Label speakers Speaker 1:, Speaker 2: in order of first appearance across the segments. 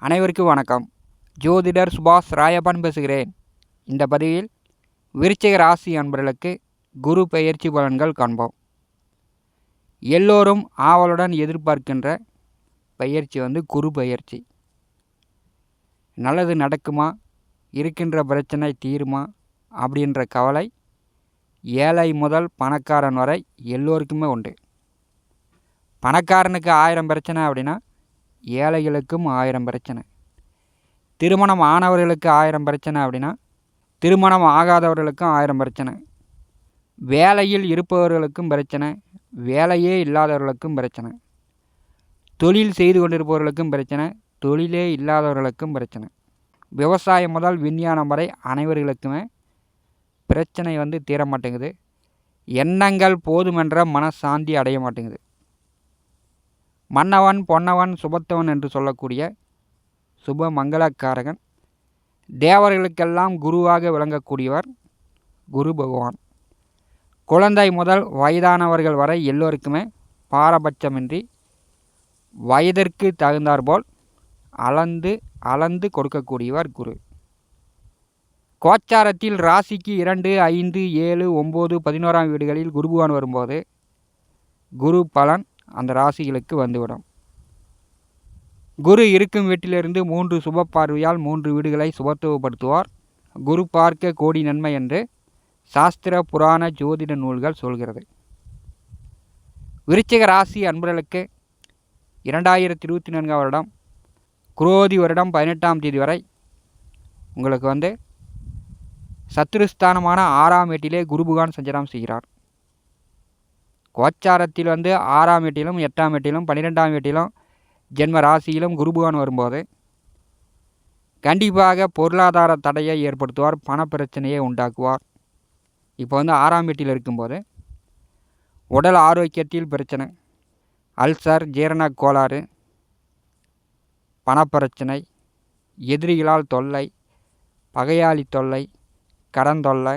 Speaker 1: அனைவருக்கும் வணக்கம். ஜோதிடர் சுபாஷ் ராயப்பன் பேசுகிறேன். இந்த பதிவில் விருச்சிக ராசி அன்பர்களுக்கு குரு பெயர்ச்சி பலன்கள் காண்போம். எல்லோரும் ஆவலுடன் எதிர்பார்க்கின்ற பயிற்சி வந்து குரு பயிற்சி. நல்லது நடக்குமா? இருக்கின்ற பிரச்சனை தீருமா? அப்படின்ற கவலை ஏழை முதல் பணக்காரன் வரை எல்லோருக்குமே உண்டு. பணக்காரனுக்கு ஆயிரம் பிரச்சனை அப்படின்னா ஏழைகளுக்கும் ஆயிரம் பிரச்சனை. திருமணம் ஆனவர்களுக்கு ஆயிரம் பிரச்சனை அப்படின்னா திருமணம் ஆகாதவர்களுக்கும் ஆயிரம் பிரச்சனை. வேலையில் இருப்பவர்களுக்கும் பிரச்சனை வேலையே இல்லாதவர்களுக்கும் பிரச்சனை. தொழில் செய்து கொண்டிருப்பவர்களுக்கும் பிரச்சனை தொழிலே இல்லாதவர்களுக்கும் பிரச்சனை. விவசாயம் முதல் விஞ்ஞானம் வரை அனைவர்களுக்குமே பிரச்சனை வந்து தீர மாட்டேங்குது எண்ணங்கள் போதுமென்ற மனசாந்தி அடைய மாட்டேங்குது. மன்னவன் பொன்னவன் சுபத்தவன் என்று சொல்லக்கூடிய சுப மங்களக்காரகன். தேவர்களுக்கெல்லாம் குருவாக விளங்கக்கூடியவர் குரு பகவான். குழந்தை முதல் வயதானவர்கள் வரை எல்லோருக்குமே பாரபட்சமின்றி வயதிற்கு தகுந்தாற்போல் அளந்து அளந்து கொடுக்கக்கூடியவர் குரு. கோச்சாரத்தில் ராசிக்கு இரண்டு ஐந்து ஏழு ஒம்பது பதினோராம் வீடுகளில் குருபுவான் வரும்போது குரு பலன் அந்த ராசிகளுக்கு வந்துவிடும். குரு இருக்கும் வீட்டிலிருந்து மூன்று சுப பார்வையால் மூன்று வீடுகளை சுபத்துவப்படுத்துவார். குரு பார்க்க கோடி நன்மை என்று சாஸ்திர புராண ஜோதிட நூல்கள் சொல்கிறது. விருச்சிக ராசி அன்பர்களுக்கு இரண்டாயிரத்தி இருபத்தி நான்காம் வருடம் குரோதி வருடம் பதினெட்டாம் தேதி வரை உங்களுக்கு வந்து சத்துருஸ்தானமான ஆறாம் வீட்டிலே குருபுகான் சஞ்சாரம் செய்கிறார். கோச்சாரத்தில் வந்து ஆறாம் வீட்டிலும் எட்டாம் வீட்டிலும் பன்னிரெண்டாம் வீட்டிலும் ஜென்ம ராசியிலும் குருபுகான் வரும்போது கண்டிப்பாக பொருளாதார தடையை ஏற்படுத்துவார் பணப்பிரச்சனையை உண்டாக்குவார். இப்போ வந்து ஆறாம் வீட்டில் இருக்கும்போது உடல் ஆரோக்கியத்தில் பிரச்சனை அல்சர் ஜீரண கோளாறு பணப்பிரச்சனை எதிரிகளால் தொல்லை பகையாளி தொல்லை கடன் தொல்லை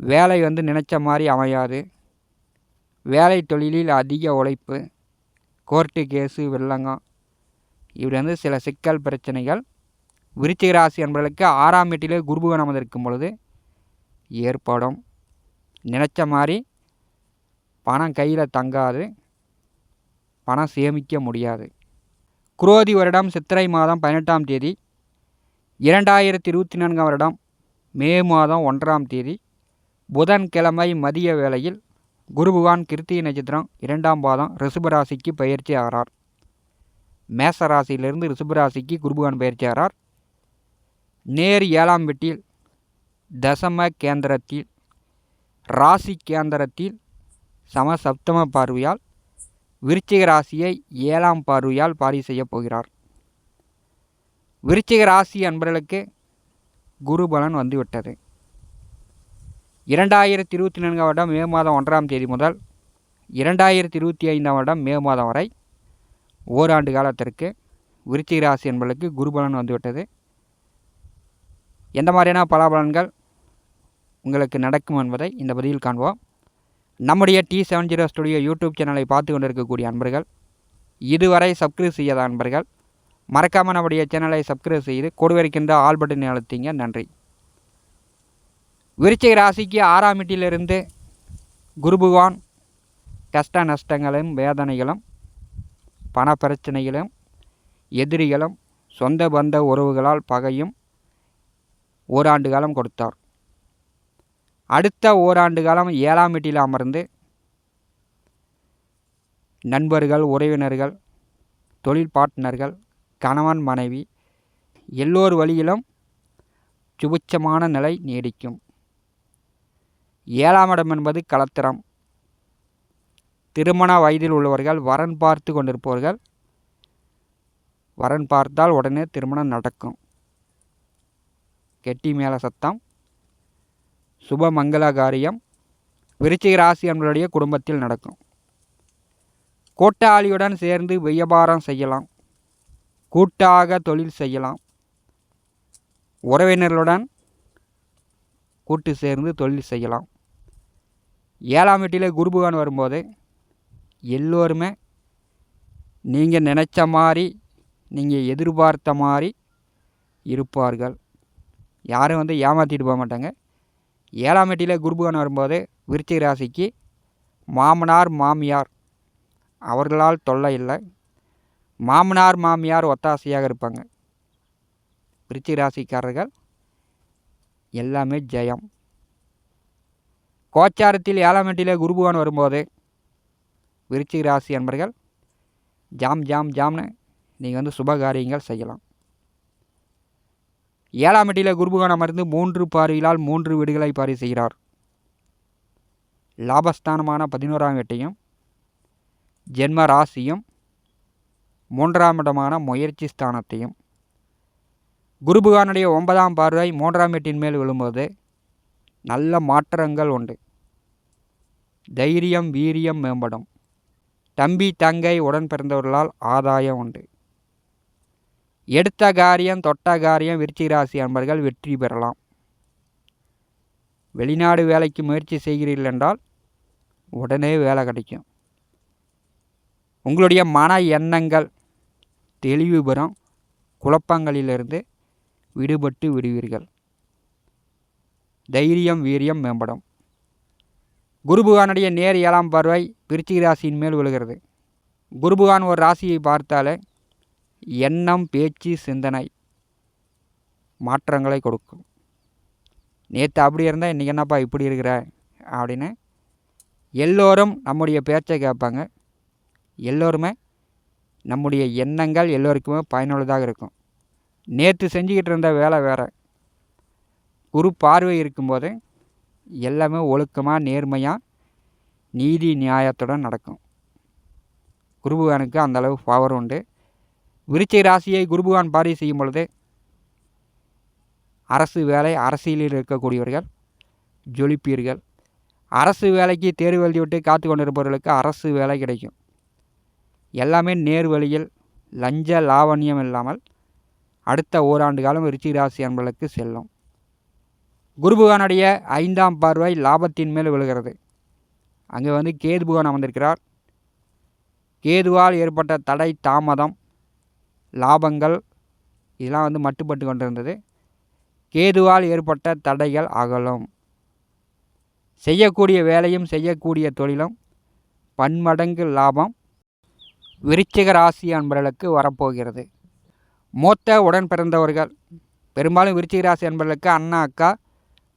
Speaker 1: வேலை வந்து நினச்ச மாதிரி அமையாது. வேலை தொழிலில் அதிக உழைப்பு கோர்ட்டு கேஸு வெள்ளங்கம். இப்படி வந்து சில சிக்கல் பிரச்சனைகள். விருச்சிக ராசி என்பதற்கு ஆறாம் வீட்டிலே குருபுகன் அமர்ந்திருக்கும் பொழுது ஏற்படும். நினச்ச மாதிரி பணம் கையில் தங்காது. பணம் சேமிக்க முடியாது. குரோதி வருடம் சித்திரை மாதம் பதினெட்டாம் தேதி. இரண்டாயிரத்தி இருபத்தி நான்காம் வருடம் மே மாதம் ஒன்றாம் தேதி. புதன்கிழமை மதிய வேளையில் குருபகவான் கிருத்திகை நட்சத்திரம் இரண்டாம் பாதம் ரிஷபராசிக்கு பயிற்சி ஆகிறார். மேச ராசியிலிருந்து ரிஷபராசிக்கு குருபகவான் பயிற்சி ஆகிறார். நேர் ஏழாம் வீட்டில் தசம கேந்திரத்தில் ராசி கேந்திரத்தில் சமசப்தம பார்வையால் விருச்சிக ராசியை ஏழாம் பார்வையால் பாரி செய்யப் போகிறார். விருச்சிக ராசி அன்பர்களுக்கு குருபலன் வந்துவிட்டது. இரண்டாயிரத்தி இருபத்தி நான்காம் வருடம் மே மாதம் ஒன்றாம் தேதி முதல் இரண்டாயிரத்தி இருபத்தி ஐந்தாம் வருடம் மே மாதம் வரை ஓராண்டு காலத்திற்கு விருச்சிக ராசி என்பதற்கு குருபலன் வந்துவிட்டது. எந்த மாதிரியான பலாபலன்கள் உங்களுக்கு நடக்கும் என்பதை இந்த பதிவில் காண்போம். நம்முடைய T seven zero studio YouTube சேனலை பார்த்து கொண்டிருக்கக்கூடிய அன்பர்கள் இதுவரை சப்ஸ்கிரைப் செய்யாத அன்பர்கள் மறக்காமல் நம்முடைய சேனலை சப்ஸ்கிரைப் செய்து கொடுவிருக்கின்ற ஆல் பட்டன் அழுத்திங்க. நன்றி. விருச்சிக ராசிக்கு ஆறாம் வீட்டிலிருந்து குரு பகவான் கஷ்ட நஷ்டங்களும் வேதனைகளும் பண பிரச்சனைகளும் எதிரிகளும் சொந்த பந்த உறவுகளால் பகையும் ஓராண்டு காலம் கொடுத்தார். அடுத்த ஓராண்டு காலம் ஏழாம் வீட்டில் அமர்ந்து நண்பர்கள் உறவினர்கள் தொழில் பார்ட்னர்கள் கணவன் மனைவி எல்லோர் வழியிலும் சுபிச்சமான நிலை நீடிக்கும். ஏழாம் இடம் என்பது கலத்திரம் திருமண வயதில் உள்ளவர்கள் வரன் பார்த்து கொண்டிருப்பவர்கள். வரன் பார்த்தால் உடனே திருமணம் நடக்கும். கெட்டி மேல சத்தம். சுப மங்கள காரியம் விருச்சிக ராசி என்பவருடைய குடும்பத்தில் நடக்கும். கூட்டாளியுடன் சேர்ந்து வியாபாரம் செய்யலாம். கூட்டாக தொழில் செய்யலாம். உறவினர்களுடன் கூட்டு சேர்ந்து தொழில் செய்யலாம். ஏழாம் வீட்டிலே குருபகவான் வரும்போது எல்லோருமே நீங்கள் நினச்ச மாதிரி நீங்கள் எதிர்பார்த்த மாதிரி இருப்பார்கள். யாரும் வந்து ஏமாற்றிட்டு போக மாட்டாங்க. ஏழாம் எட்டியில் குருபகவான் வரும்போது விருச்சிக ராசிக்கு மாமனார் மாமியார் அவர்களால் தொல்லை இல்லை. மாமனார் மாமியார் ஒத்தாசையாக இருப்பாங்க. விருச்சிக ராசிக்காரர்கள் எல்லாமே ஜெயம். கோச்சாரத்தில் ஏழாம் எட்டிலே குருபுவான் வரும்போது விருச்சிக ராசி அன்பர்கள் ஜாம் ஜாம் ஜாம்னு நீங்கள் வந்து சுப காரியங்கள் செய்யலாம். ஏழாம் எட்டியில் குருபுகான் அமர்ந்து மூன்று பார்வையிலால் மூன்று வீடுகளை பாரி செய்கிறார். லாபஸ்தானமான பதினோராம் எட்டையும் ஜென்ம ராசியும் மூன்றாம் இடமான முயற்சி ஸ்தானத்தையும். குருபுகானுடைய ஒன்பதாம் பார்வை மூன்றாம் எட்டின் மேல் விழும்போது நல்ல மாற்றங்கள் உண்டு. தைரியம் வீரியம் மேம்படும். தம்பி தங்கை உடன் பிறந்தவர்களால் ஆதாயம் உண்டு. எடுத்த காரியம் தொட்ட காரியம் விருச்சிக ராசி அன்பர்கள் வெற்றி பெறலாம். வெளிநாடு வேலைக்கு முயற்சி செய்கிறீர்கள் என்றால் உடனே வேலை கிடைக்கும். உங்களுடைய மன எண்ணங்கள் தெளிவு பெறும். குழப்பங்களிலிருந்து விடுபட்டு விடுவீர்கள். தைரியம் வீரியம் மேம்படும். குருபுகானுடைய நேர் ஏழாம் பார்வை விருச்சிக ராசியின் மேல் விழுகிறது. குருபுகான் ஒரு ராசியை பார்த்தாலே எண்ணம் பேச்சு சிந்தனை மாற்றங்களை கொடுக்கும். நேற்று அப்படி இருந்தால் இன்றைக்கி என்னப்பா இப்படி இருக்கிற? அப்படின்னு எல்லோரும் நம்முடைய பேச்சை கேட்பாங்க. எல்லோருமே நம்முடைய எண்ணங்கள் எல்லோருக்குமே பயனுள்ளதாக இருக்கும். நேற்று செஞ்சுக்கிட்டு இருந்த வேலை வேறு. குரு பார்வை இருக்கும்போது எல்லாமே ஒழுக்கமாக நேர்மையாக நீதி நியாயத்துடன் நடக்கும். குருபுகானுக்கு அந்தளவு பவர் உண்டு. விருச்சை ராசியை குருபுகான் பாரி செய்யும் பொழுது அரசு வேலை அரசியலில் இருக்கக்கூடியவர்கள் ஜொலிப்பீர்கள். அரசு வேலைக்கு தேர்வு எழுதிவிட்டு காத்து கொண்டிருப்பவர்களுக்கு அரசு வேலை கிடைக்கும். எல்லாமே நேர் வழியில் லஞ்ச லாவண்யம் இல்லாமல் அடுத்த ஓராண்டு காலம் விருச்சிக ராசி அன்பர்களுக்கு செல்லும். குருபகானுடைய ஐந்தாம் பார்வை லாபத்தின் மேல் விழுகிறது. அங்கே வந்து கேது புகான் அமர்ந்திருக்கிறார். கேதுவால் ஏற்பட்ட தடை தாமதம் லாபங்கள் இதெல்லாம் வந்து மட்டுப்பட்டு கொண்டிருந்தது. கேதுவால் ஏற்பட்ட தடைகள் அகலும். செய்யக்கூடிய வேலையும் செய்யக்கூடிய தொழிலும் பன்மடங்கு லாபம் விருச்சிக ராசி அன்பர்களுக்கு வரப்போகிறது. மூத்த உடன் பிறந்தவர்கள் பெரும்பாலும் விருச்சிக ராசி அன்பர்களுக்கு அண்ணா அக்கா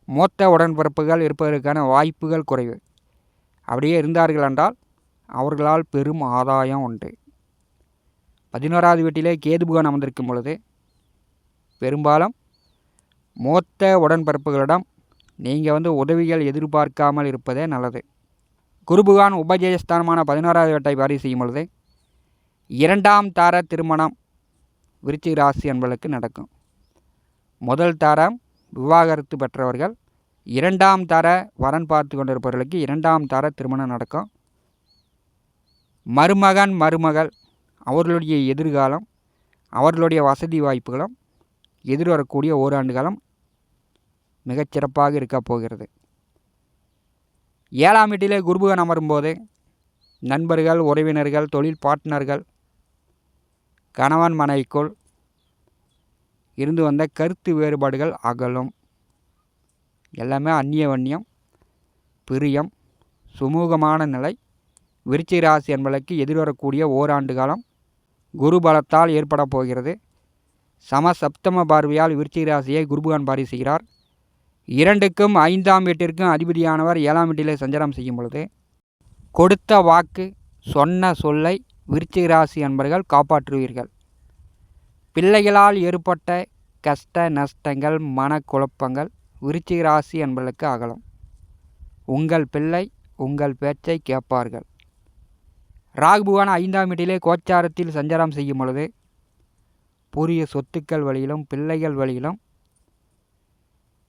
Speaker 1: மூத்த உடன்பிறப்புகள் இருப்பதற்கான வாய்ப்புகள் குறைவு. அப்படியே இருந்தார்கள் என்றால் அவர்களால் பெரும் ஆதாயம் உண்டு. பதினோராவது வீட்டிலே கேதுபுகன் அமர்ந்திருக்கும் பொழுது பெரும்பாலும் மூத்த உடன்பிறப்புகளிடம் நீங்கள் வந்து உதவிகள் எதிர்பார்க்காமல் இருப்பதே நல்லது. குருபுகான் உபஜயஸ்தானமான பதினோராவது வீட்டை பாரி செய்யும் பொழுது இரண்டாம் தார திருமணம் விருச்சிக ராசி என்பதற்கு நடக்கும். முதல் தாரம் விவாகரத்து பெற்றவர்கள் இரண்டாம் தர வரன் பார்த்து கொண்டிருப்பவர்களுக்கு இரண்டாம் தர திருமணம் நடக்கும். மருமகன் மருமகள் அவர்களுடைய எதிர்காலம் அவர்களுடைய வசதி வாய்ப்புகளும் எதிர்வரக்கூடிய ஓராண்டு காலம் மிகச்சிறப்பாக இருக்க போகிறது. ஏழாம் வீட்டிலே குருபுகன் அமரும்போது நண்பர்கள் உறவினர்கள் தொழில் பார்ட்னர்கள் கணவன் மனைவிக்குள் இருந்து வந்த கருத்து வேறுபாடுகள் அகலும். எல்லாமே அந்நிய வன்னியம் பிரியம் சுமூகமான நிலை. விருச்சிக ராசி என்பதற்கு எதிர்வரக்கூடிய ஓராண்டு காலம் குரு பலத்தால் ஏற்பட போகிறது. சம சப்தம பார்வையால் விருச்சிக ராசியை குருபகான் பாரி செய்கிறார். இரண்டுக்கும் ஐந்தாம் வீட்டிற்கும் அதிபதியானவர் ஏழாம் வீட்டிலே சஞ்சாரம் செய்யும் பொழுது கொடுத்த வாக்கு சொன்ன சொல்லை விருச்சிக ராசி என்பர்கள் காப்பாற்றுவீர்கள். பிள்ளைகளால் ஏற்பட்ட கஷ்ட நஷ்டங்கள் மனக்குழப்பங்கள் விருச்சிக ராசி என்பதற்கு அகலம். உங்கள் பிள்ளை உங்கள் பேச்சை கேட்பார்கள். ராகுபுவான ஐந்தாம் வீட்டிலே கோச்சாரத்தில் சஞ்சாரம் செய்யும் பொழுது புரிய சொத்துக்கள் வழியிலும் பிள்ளைகள் வழியிலும்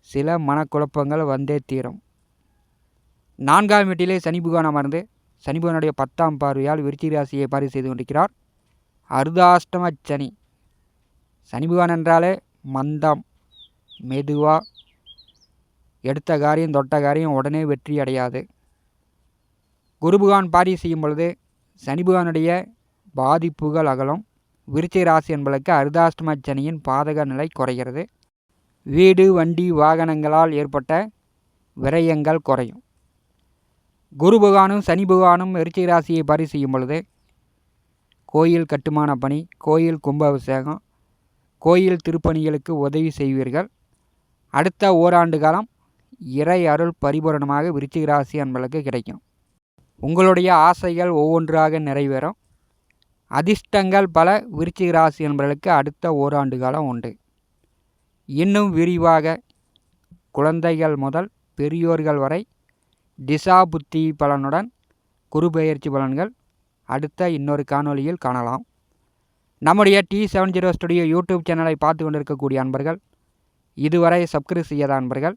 Speaker 1: சில மனக்குழப்பங்கள் வந்தே தீரும். நான்காம் வீட்டிலே சனி புகான் அமர்ந்து சனிபுகனுடைய பத்தாம் பார்வையால் விருச்சிக ராசியை பார்வை செய்து கொண்டிருக்கிறார். அர்தாஷ்டம சனி. சனிபுகான் என்றாலே மந்தம் மெதுவாக எடுத்த காரியம் தொட்ட காரியம் உடனே வெற்றி அடையாது. குருபுகான் பாரி செய்யும் பொழுது சனிபுகானுடைய பாதிப்புகள் அகலும். விருச்சிக ராசி என்பதற்கு அருதாஷ்டம சனியின் பாதக நிலை குறைகிறது. வீடு வண்டி வாகனங்களால் ஏற்பட்ட விரயங்கள் குறையும். குரு பகவானும் சனி பகவானும் விருச்சிக ராசியை பாரி செய்யும் பொழுது கோயில் கட்டுமான பணி கோயில் கும்பாபிஷேகம் கோயில் திருப்பணிகளுக்கு உதவி செய்வீர்கள். அடுத்த ஓராண்டு காலம் இறை அருள் பரிபூரணமாக விருச்சிக ராசி அன்பளுக்கு கிடைக்கும். உங்களுடைய ஆசைகள் ஒவ்வொன்றாக நிறைவேறும். அதிர்ஷ்டங்கள் பல விருச்சிக ராசி அன்பர்களுக்கு அடுத்த ஓராண்டு காலம் உண்டு. இன்னும் விரிவாக குழந்தைகள் முதல் பெரியோர்கள் வரை திசா புத்தி பலனுடன் குரு பெயர்ச்சி பலன்கள் அடுத்த இன்னொரு காணொளியில் காணலாம். நம்முடைய T seven zero studio YouTube சேனலை பார்த்து கொண்டிருக்கக்கூடிய அன்பர்கள் இதுவரை சப்ஸ்கிரைப் செய்யாத அன்பர்கள்